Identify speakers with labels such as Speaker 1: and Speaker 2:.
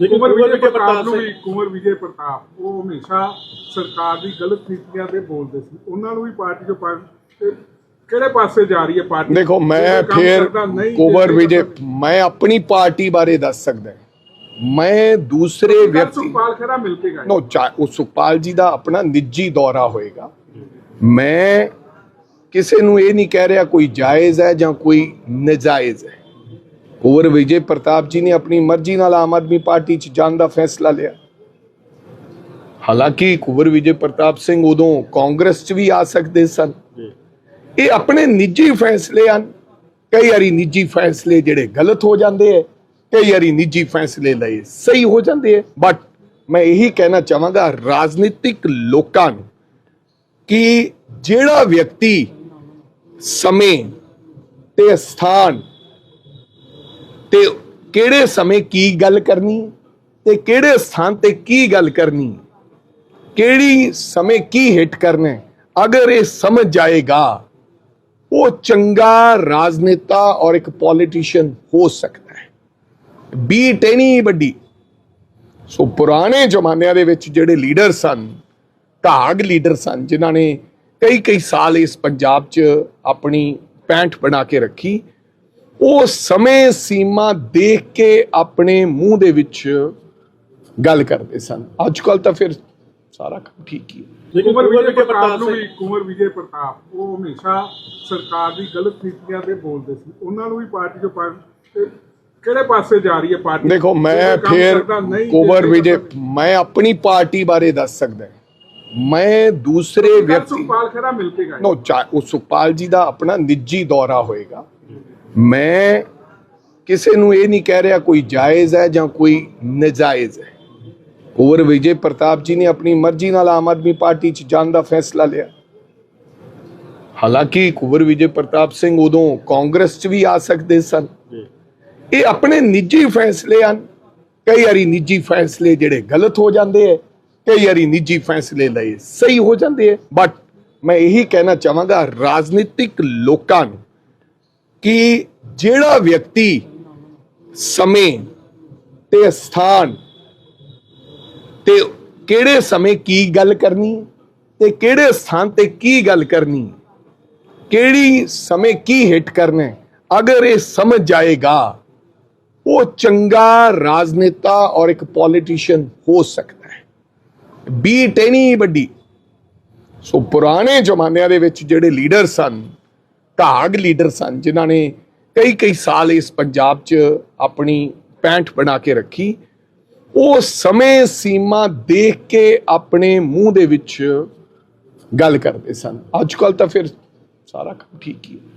Speaker 1: ਕੁਮਰ ਵਿਜੇ ਪ੍ਰਤਾਪ ਨੂੰ ਵੀ ਕੁਮਰ ਵਿਜੇ ਪ੍ਰਤਾਪ ਉਹ ਹਮੇਸ਼ਾ ਸਰਕਾਰ ਦੀ ਗਲਤ ਨੀਤੀਆਂ ਤੇ ਬੋਲਦੇ ਸੀ। ਉਹਨਾਂ ਨੂੰ ਵੀ ਪਾਰਟੀ ਚੋਂ ਪਾ ਤੇ ਕਿਹੜੇ ਪਾਸੇ ਜਾ ਰਹੀ ਹੈ ਪਾਰਟੀ?
Speaker 2: ਦੇਖੋ ਮੈਂ ਫਿਰ
Speaker 1: ਜਿਹੜਾ
Speaker 2: ਵਿਜੇ ਮੈਂ ਆਪਣੀ ਪਾਰਟੀ ਬਾਰੇ ਦੱਸ ਸਕਦਾ ਮੈਂ ਦੂਸਰੇ ਵਿਅਕਤੀ
Speaker 1: ਸੁਖਪਾਲ ਖਹਿਰਾ ਮਿਲ ਕੇ ਗਏ।
Speaker 2: ਨੋ ਚਾ- ਉਹ ਸੁਖਪਾਲ ਜੀ ਦਾ ਆਪਣਾ ਨਿੱਜੀ ਦੌਰਾ ਹੋਏਗਾ। ਮੈਂ ਕਿਸੇ ਨੂੰ ਇਹ ਨਹੀਂ ਕਹਿ ਰਿਹਾ ਕੋਈ ਜਾਇਜ਼ ਹੈ ਜਾਂ ਕੋਈ ਨਜਾਇਜ਼ ਹੈ। ਕੁਵਰ ਵਿਜੇ ਪ੍ਰਤਾਪ ਜੀ ਨੇ ਆਪਣੀ ਮਰਜ਼ੀ ਨਾਲ ਆਮ ਆਦਮੀ ਪਾਰਟੀ 'ਚ ਜਾਣ ਦਾ ਫੈਸਲਾ ਲਿਆ। ਹਾਲਾਂਕਿ ਕੁਵਰ ਵਿਜੇ ਪ੍ਰਤਾਪ ਸਿੰਘ ਉਦੋਂ ਕਾਂਗਰਸ 'ਚ ਵੀ ਆ ਸਕਦੇ ਸਨ। ਇਹ ਆਪਣੇ ਨਿੱਜੀ ਫੈਸਲੇ ਹਨ। ਕਈ ਵਾਰੀ ਨਿੱਜੀ ਫੈਸਲੇ ਜਿਹੜੇ ਗਲਤ ਹੋ ਜਾਂਦੇ ਹੈ ਕਈ ਵਾਰੀ ਨਿੱਜੀ ਫੈਸਲੇ ਲਏ ਸਹੀ ਹੋ ਜਾਂਦੇ ਹੈ ਬਟ ਮੈਂ ਇਹੀ ਕਹਿਣਾ ਚਾਹਾਂਗਾ ਰਾਜਨੀਤਿਕ ਲੋਕਾਂ ਨੂੰ ਕਿ ਜਿਹੜਾ ਵਿਅਕਤੀ ਸਮੇਂ ਤੇ ਸਥਾਨ ਤੇ ਕਿਹੜੇ ਸਮੇਂ ਕੀ ਗੱਲ ਕਰਨੀ ਹੈ ਤੇ ਕਿਹੜੇ ਸਥਾਨ ਤੇ ਕੀ ਗੱਲ ਕਰਨੀ? ਕਿਹੜੀ ਸਮੇਂ ਕੀ ਹਿੱਟ ਕਰਨਾ? ਅਗਰ ਇਹ ਸਮਝ ਜਾਏਗਾ, ਉਹ ਚੰਗਾ ਰਾਜਨੇਤਾ ਔਰ ਇੱਕ ਪੋਲੀਟੀਸ਼ੀਅਨ ਹੋ ਸਕਦਾ ਹੈ। ਬੀਟ ਐਨੀ ਵੱਡੀ। ਸੋ ਪੁਰਾਣੇ ਜ਼ਮਾਨਿਆਂ ਦੇ ਵਿੱਚ ਜਿਹੜੇ ਲੀਡਰ ਸਨ ਢਾਗ ਲੀਡਰ ਸਨ, ਜਿਨ੍ਹਾਂ ਨੇ ਕਈ ਕਈ ਸਾਲ ਇਸ ਪੰਜਾਬ 'ਚ ਆਪਣੀ ਪੈਂਠ ਬਣਾ ਕੇ ਰੱਖੀ ਉਹ ਸਮੇਂ ਸੀਮਾ ਦੇਖ ਕੇ ਆਪਣੇ ਮੂੰਹ ਦੇ ਵਿੱਚ ਗੱਲ ਕਰਦੇ ਸਨ। ਅੱਜ ਕੱਲ ਤਾਂ ਫਿਰ ਸਾਰਾ ਕੰਮ ਠੀਕ ਹੀ ਹੈ।
Speaker 1: ਕੁਮਰ ਵਿਜੇ ਪ੍ਰਤਾਪ ਨੂੰ ਵੀ ਕੁਮਰ ਵਿਜੇ ਪ੍ਰਤਾਪ ਉਹ ਹਮੇਸ਼ਾ ਸਰਕਾਰ ਦੀ ਗਲਤ ਨੀਤੀਆਂ ਤੇ ਬੋਲਦੇ ਸੀ। ਉਹਨਾਂ ਨੂੰ ਵੀ ਪਾਰਟੀ ਚੋਂ ਕਿਹੜੇ ਪਾਸੇ ਜਾ ਰਹੀ ਹੈ ਪਾਰਟੀ?
Speaker 2: ਦੇਖੋ ਮੈਂ ਫਿਰ
Speaker 1: ਜਿਹੜਾ
Speaker 2: ਵਿਜੇ ਮੈਂ ਆਪਣੀ ਪਾਰਟੀ ਬਾਰੇ ਦੱਸ ਸਕਦਾ ਮੈਂ ਦੂਸਰੇ ਵਿਅਕਤੀ
Speaker 1: ਸੁਖਪਾਲ ਖਹਿਰਾ ਮਿਲ ਕੇ ਗਏ।
Speaker 2: ਨੋ ਉਹ ਸੁਖਪਾਲ ਜੀ ਦਾ ਆਪਣਾ ਨਿੱਜੀ ਦੌਰਾ ਹੋਏਗਾ। ਮੈਂ ਕਿਸੇ ਨੂੰ ਇਹ ਨਹੀਂ ਕਹਿ ਰਿਹਾ ਕੋਈ ਜਾਇਜ਼ ਹੈ ਜਾਂ ਕੋਈ ਨਜਾਇਜ਼ ਹੈ। ਕੁਵਰ ਵਿਜੇ ਪ੍ਰਤਾਪ ਜੀ ਨੇ ਆਪਣੀ ਮਰਜ਼ੀ ਨਾਲ ਆਮ ਆਦਮੀ ਪਾਰਟੀ 'ਚ ਜਾਣ ਦਾ ਫੈਸਲਾ ਲਿਆ। ਹਾਲਾਂਕਿ ਕੁਵਰ ਵਿਜੇ ਪ੍ਰਤਾਪ ਸਿੰਘ ਉਦੋਂ ਕਾਂਗਰਸ 'ਚ ਵੀ ਆ ਸਕਦੇ ਸਨ। ਇਹ ਆਪਣੇ ਨਿੱਜੀ ਫੈਸਲੇ ਹਨ। ਕਈ ਵਾਰੀ ਨਿੱਜੀ ਫੈਸਲੇ ਜਿਹੜੇ ਗਲਤ ਹੋ ਜਾਂਦੇ ਹੈ ਕਈ ਵਾਰੀ ਨਿੱਜੀ ਫੈਸਲੇ ਲਏ ਸਹੀ ਹੋ ਜਾਂਦੇ ਹੈ। ਬਟ ਮੈਂ ਇਹੀ ਕਹਿਣਾ ਚਾਹਾਂਗਾ ਰਾਜਨੀਤਿਕ ਲੋਕਾਂ ਨੂੰ ਕਿ ਜਿਹੜਾ ਵਿਅਕਤੀ ਸਮੇਂ ਤੇ ਸਥਾਨ ਤੇ ਕਿਹੜੇ ਸਮੇਂ ਕੀ ਗੱਲ ਕਰਨੀ ਹੈ ਤੇ ਕਿਹੜੇ ਸਥਾਨ ਤੇ ਕੀ ਗੱਲ ਕਰਨੀ ਕਿਹੜੀ ਸਮੇਂ ਕੀ ਹਿੱਟ ਕਰਨਾ ਅਗਰ ਇਹ ਸਮਝ ਜਾਏਗਾ, ਉਹ ਚੰਗਾ ਰਾਜਨੇਤਾ ਔਰ ਇੱਕ ਪੋਲੀਟੀਸ਼ੀਅਨ ਹੋ ਸਕਦਾ ਹੈ। ਬੀਟ ਐਨੀ ਵੱਡੀ। ਸੋ ਪੁਰਾਣੇ ਜ਼ਮਾਨਿਆਂ ਦੇ ਵਿੱਚ ਜਿਹੜੇ ਲੀਡਰ ਸਨ ਢਾਗ ਲੀਡਰ ਸਨ, ਜਿਨ੍ਹਾਂ ਨੇ ਕਈ ਕਈ ਸਾਲ ਇਸ ਪੰਜਾਬ 'ਚ ਆਪਣੀ ਪੈਂਠ ਬਣਾ ਕੇ ਰੱਖੀ। ਉਹ ਸਮੇਂ ਸੀਮਾ ਦੇਖ ਕੇ ਆਪਣੇ ਮੂੰਹ ਦੇ ਵਿੱਚ ਗੱਲ ਕਰਦੇ ਸਨ। ਅੱਜ ਕੱਲ ਤਾਂ ਫਿਰ ਸਾਰਾ ਕੰਮ ਠੀਕ ਹੀ ਹੈ।